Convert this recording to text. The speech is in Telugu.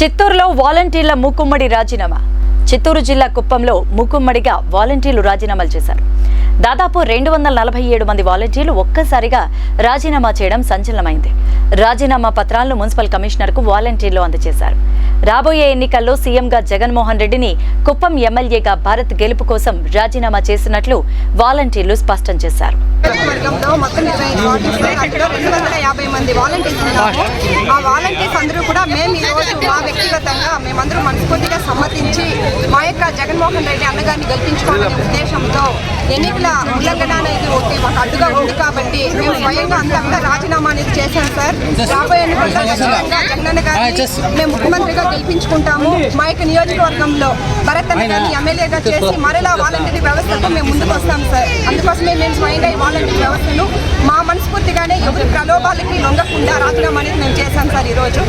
చిత్తూరులో వాలంటీర్ల మూకుమ్మడి రాజీనామా. చిత్తూరు జిల్లా కుప్పంలో మూకుమ్మడిగా వాలంటీర్లు రాజీనామాలు చేశారు. దాదాపు రెండు వందల నలభై ఏడు మంది వాలంటీర్లు ఒక్కసారిగా రాజీనామా చేయడం సంచలనమైంది. రాజీనామా పత్రాలను మున్సిపల్ కమిషనర్కు వాలంటీర్లు అందజేశారు. రాబోయే ఎన్నికల్లో సీఎంగా జగన్మోహన్ రెడ్డిని కుప్పం ఎమ్మెల్యేగా భారత్ గెలుపు కోసం రాజీనామా చేసినట్లు వాలంటీర్లు స్పష్టం చేశారు. మొత్తం ఇరవై మంది అందరూ కూడా మేము ఈ రోజు మా వ్యక్తిగతంగా మేమందరూ మనస్ఫూర్తిగా సమ్మతించి మా యొక్క జగన్మోహన్ రెడ్డి అన్నగారిని గెలిపించుకోవాలనే ఉద్దేశంతో ఎన్నికల ఉల్లంఘన అనేది ఒకటి మాకు అడ్డుగా ఉంది కాబట్టి మేము స్వయంగా అంతా కూడా రాజీనామా అనేది చేశాం సార్. రాబోయే ఎన్నికల్లో ఖచ్చితంగా జగనన్న గారిని మేము ముఖ్యమంత్రిగా గెలిపించుకుంటాము. మా యొక్క నియోజకవర్గంలో భరత్ అన్న గారిని ఎమ్మెల్యేగా చేసి మరలా వాలంటీర్ వ్యవస్థకు మేము ముందుకు వస్తాం సార్. అందుకోసమే మేము స్వయంగా ఈ వాలంటీర్ వ్యవస్థను మా ఎవరి ప్రలోభాలకి లొంగకుండా రాజీనామా అనేది మేము చేశాం సార్ ఈరోజు.